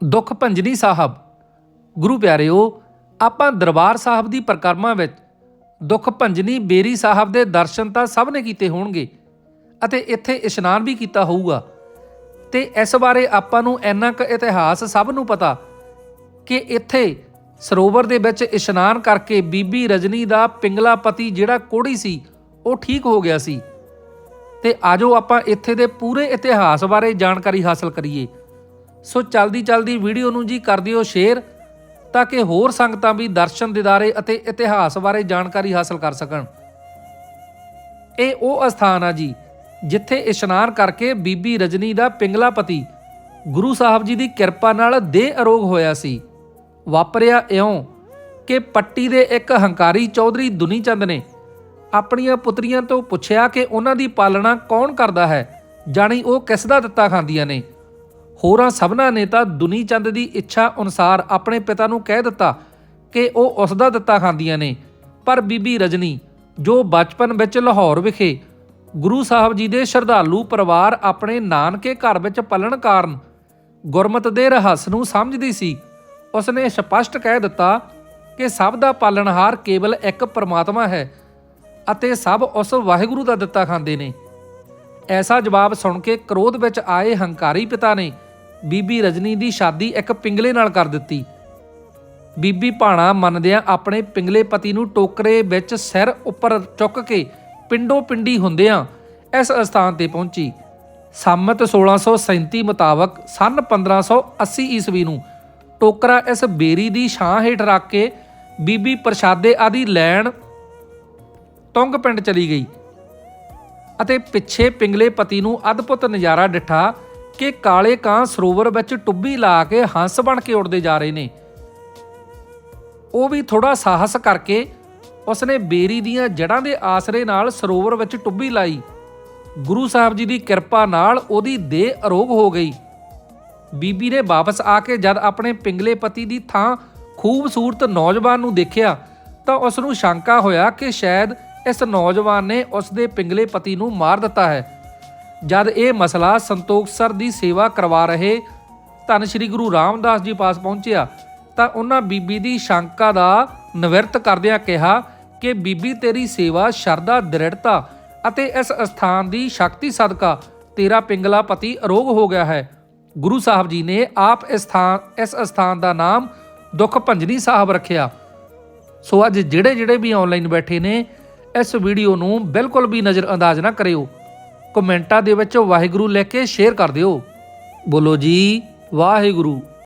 ਦੁੱਖ ਭੰਜਨੀ ਸਾਹਿਬ। ਗੁਰੂ ਪਿਆਰਿਓ, ਆਪਾਂ ਦਰਬਾਰ ਸਾਹਿਬ ਦੀ ਪਰਿਕਰਮਾ ਵਿੱਚ ਦੁੱਖ ਭੰਜਨੀ ਬੇਰੀ ਸਾਹਿਬ ਦੇ ਦਰਸ਼ਨ ਤਾਂ ਸਭ ਨੇ ਕੀਤੇ ਹੋਣਗੇ ਅਤੇ ਇੱਥੇ ਇਸ਼ਨਾਨ ਵੀ ਕੀਤਾ ਹੋਊਗਾ। ਤੇ ਇਸ ਬਾਰੇ ਆਪਾਂ ਨੂੰ ਇੰਨਾ ਕੁ ਇਤਿਹਾਸ ਸਭ ਨੂੰ ਪਤਾ ਕਿ ਇੱਥੇ ਸਰੋਵਰ ਦੇ ਵਿੱਚ ਇਸ਼ਨਾਨ ਕਰਕੇ ਬੀਬੀ ਰਜਨੀ ਦਾ ਪਿੰਗਲਾ ਪਤੀ ਜਿਹੜਾ ਕੋੜੀ ਸੀ, ਉਹ ਠੀਕ ਹੋ ਗਿਆ ਸੀ। ਤੇ ਆਜੋ ਆਪਾਂ ਇੱਥੇ ਦੇ ਪੂਰੇ ਇਤਿਹਾਸ ਬਾਰੇ ਜਾਣਕਾਰੀ ਹਾਸਲ ਕਰੀਏ। ਸੋ ਚਲਦੀ ਚਲਦੀ ਵੀਡੀਓ ਨੂੰ ਜੀ ਕਰ ਦਿਓ ਸ਼ੇਅਰ, ਤਾਂ ਕਿ ਹੋਰ ਸੰਗਤਾਂ ਵੀ ਦਰਸ਼ਨ ਦਿਦਾਰੇ ਅਤੇ ਇਤਿਹਾਸ ਬਾਰੇ ਜਾਣਕਾਰੀ ਹਾਸਲ ਕਰ ਸਕਣ। ਇਹ ਉਹ ਅਸਥਾਨ ਆ ਜੀ, ਜਿੱਥੇ ਇਸ਼ਨਾਨ ਕਰਕੇ ਬੀਬੀ ਰਜਨੀ ਦਾ ਪਿੰਗਲਾ ਪਤੀ ਗੁਰੂ ਸਾਹਿਬ ਜੀ ਦੀ ਕਿਰਪਾ ਨਾਲ ਦੇਹ ਅਰੋਗ ਹੋਇਆ ਸੀ। ਵਾਪਰਿਆ ਇਉਂ ਕਿ ਪੱਟੀ ਦੇ ਇੱਕ ਹੰਕਾਰੀ ਚੌਧਰੀ ਦੁਨੀ ਚੰਦ ਨੇ ਆਪਣੀਆਂ ਪੁੱਤਰੀਆਂ ਤੋਂ ਪੁੱਛਿਆ ਕਿ ਉਹਨਾਂ ਦੀ ਪਾਲਣਾ ਕੌਣ ਕਰਦਾ ਹੈ, ਜਾਣੀ ਉਹ ਕਿਸ ਦਾ ਦਿੱਤਾ ਖਾਂਦੀਆਂ ਨੇ। ਹੋਰਾਂ ਸਭਨਾਂ ਨੇ ਤਾਂ ਦੁਨੀ ਚੰਦ ਦੀ ਇੱਛਾ ਅਨੁਸਾਰ ਆਪਣੇ ਪਿਤਾ ਨੂੰ ਕਹਿ ਦਿੱਤਾ ਕਿ ਉਹ ਉਸ ਦਾ ਦਿੱਤਾ ਖਾਂਦੀਆਂ ਨੇ। ਪਰ ਬੀਬੀ ਰਜਨੀ, ਜੋ ਬਚਪਨ ਵਿੱਚ ਲਾਹੌਰ ਵਿਖੇ ਗੁਰੂ ਸਾਹਿਬ ਜੀ ਦੇ ਸ਼ਰਧਾਲੂ ਪਰਿਵਾਰ ਆਪਣੇ ਨਾਨਕੇ ਘਰ ਵਿੱਚ ਪਲਣ ਕਾਰਨ ਗੁਰਮਤ ਦੇ ਰਹੱਸ ਨੂੰ ਸਮਝਦੀ ਸੀ, ਉਸਨੇ ਸਪਸ਼ਟ ਕਹਿ ਦਿੱਤਾ ਕਿ ਸਭ ਦਾ ਪਾਲਣਹਾਰ ਕੇਵਲ ਇੱਕ ਪਰਮਾਤਮਾ ਹੈ ਅਤੇ ਸਭ ਉਸ ਵਾਹਿਗੁਰੂ ਦਾ ਦਿੱਤਾ ਖਾਂਦੇ ਨੇ। ਐਸਾ ਜਵਾਬ ਸੁਣ ਕੇ ਕ੍ਰੋਧ ਵਿੱਚ ਆਏ ਹੰਕਾਰੀ ਪਿਤਾ ਨੇ ਬੀਬੀ ਰਜਨੀ ਦੀ ਸ਼ਾਦੀ ਇੱਕ ਪਿੰਗਲੇ ਨਾਲ ਕਰ ਦਿੱਤੀ। ਬੀਬੀ ਭਾਣਾ ਮੰਨਦਿਆਂ ਆਪਣੇ ਪਿੰਗਲੇ ਪਤੀ ਨੂੰ ਟੋਕਰੇ ਵਿੱਚ ਸਿਰ ਉੱਪਰ ਚੁੱਕ ਕੇ ਪਿੰਡੋਂ ਪਿੰਡੀ ਹੁੰਦਿਆਂ ਇਸ ਅਸਥਾਨ ਤੇ ਪਹੁੰਚੀ। ਸੰਮਤ 1637 ਮੁਤਾਬਕ ਸਨ 1580 ਈਸਵੀ ਨੂੰ ਟੋਕਰਾ ਇਸ ਬੇਰੀ ਦੀ ਛਾਂ ਹੇਠ ਰੱਖ ਕੇ ਬੀਬੀ ਪ੍ਰਸ਼ਾਦੇ ਆਦੀ ਲੈਣ ਤੁੰਗ ਪਿੰਡ ਚਲੀ ਗਈ ਅਤੇ ਪਿੱਛੇ ਪਿੰਗਲੇ ਪਤੀ ਨੂੰ ਅਦਭੁਤ ਨਜ਼ਾਰਾ ਡਿਠਾ ਕਿ ਕਾਲੇ ਕਾਂ ਸਰੋਵਰ ਵਿੱਚ ਟੁੱਬੀ ਲਾ ਕੇ ਹੰਸ ਬਣ ਕੇ ਉੱਡਦੇ ਜਾ ਰਹੇ ਨੇ। ਉਹ ਵੀ ਥੋੜਾ ਸਾਹਸ ਕਰਕੇ ਉਸਨੇ ਬੇਰੀ ਦੀਆਂ ਜੜਾਂ ਦੇ ਆਸਰੇ ਨਾਲ ਸਰੋਵਰ ਵਿੱਚ ਟੁੱਬੀ ਲਾਈ। ਗੁਰੂ ਸਾਹਿਬ ਜੀ ਦੀ ਕਿਰਪਾ ਨਾਲ ਉਹਦੀ ਦੇਹ ਅਰੋਗ ਹੋ ਗਈ। ਬੀਬੀ ਨੇ ਵਾਪਸ ਆ ਕੇ ਜਦ ਆਪਣੇ ਪਿੰਗਲੇ ਪਤੀ ਦੀ ਥਾਂ ਖੂਬਸੂਰਤ ਨੌਜਵਾਨ ਨੂੰ ਦੇਖਿਆ ਤਾਂ ਉਸ ਨੂੰ ਸ਼ੰਕਾ ਹੋਇਆ ਕਿ ਸ਼ਾਇਦ ਇਸ ਨੌਜਵਾਨ ਨੇ ਉਸ ਦੇ ਪਿੰਗਲੇ ਪਤੀ ਨੂੰ ਮਾਰ ਦਿੱਤਾ ਹੈ। ਜਦ ਇਹ ਮਸਲਾ ਸੰਤੋਖ ਸਰ ਦੀ ਸੇਵਾ ਕਰਵਾ ਰਹੇ ਧੰਨ ਸ਼੍ਰੀ ਗੁਰੂ ਰਾਮਦਾਸ ਜੀ ਪਾਸ ਪਹੁੰਚਿਆ, ਤਾਂ ਉਹਨਾਂ ਬੀਬੀ ਦੀ ਸ਼ੰਕਾ ਦਾ ਨਿਵਰਤ ਕਰਦਿਆਂ ਕਿਹਾ ਕਿ, ਬੀਬੀ, ਤੇਰੀ ਸੇਵਾ ਸ਼ਰਧਾ, ਦ੍ਰਿੜਤਾ ਅਤੇ ਇਸ ਅਸਥਾਨ ਦੀ ਸ਼ਕਤੀ ਸਦਕਾ ਤੇਰਾ ਪਿੰਗਲਾ ਪਤੀ ਅਰੋਗ ਹੋ ਗਿਆ ਹੈ। ਗੁਰੂ ਸਾਹਿਬ ਜੀ ਨੇ ਆਪ ਇਸ ਥਾਂ, ਇਸ ਅਸਥਾਨ ਦਾ ਨਾਮ ਦੁੱਖ ਭੰਜਨੀ ਸਾਹਿਬ ਰੱਖਿਆ। ਸੋ ਅੱਜ ਜਿਹੜੇ ਜਿਹੜੇ ਵੀ ਆਨਲਾਈਨ ਬੈਠੇ ਨੇ, ਇਸ ਵੀਡੀਓ ਨੂੰ ਬਿਲਕੁਲ ਵੀ ਨਜ਼ਰ ਅੰਦਾਜ਼ ਨਾ ਕਰਿਓ। ਕਮੈਂਟਾਂ ਦੇ ਵਿੱਚ ਵਾਹਿਗੁਰੂ ਲਿਖ ਕੇ ਸ਼ੇਅਰ ਕਰ ਦਿਓ। ਬੋਲੋ ਜੀ ਵਾਹਿਗੁਰੂ।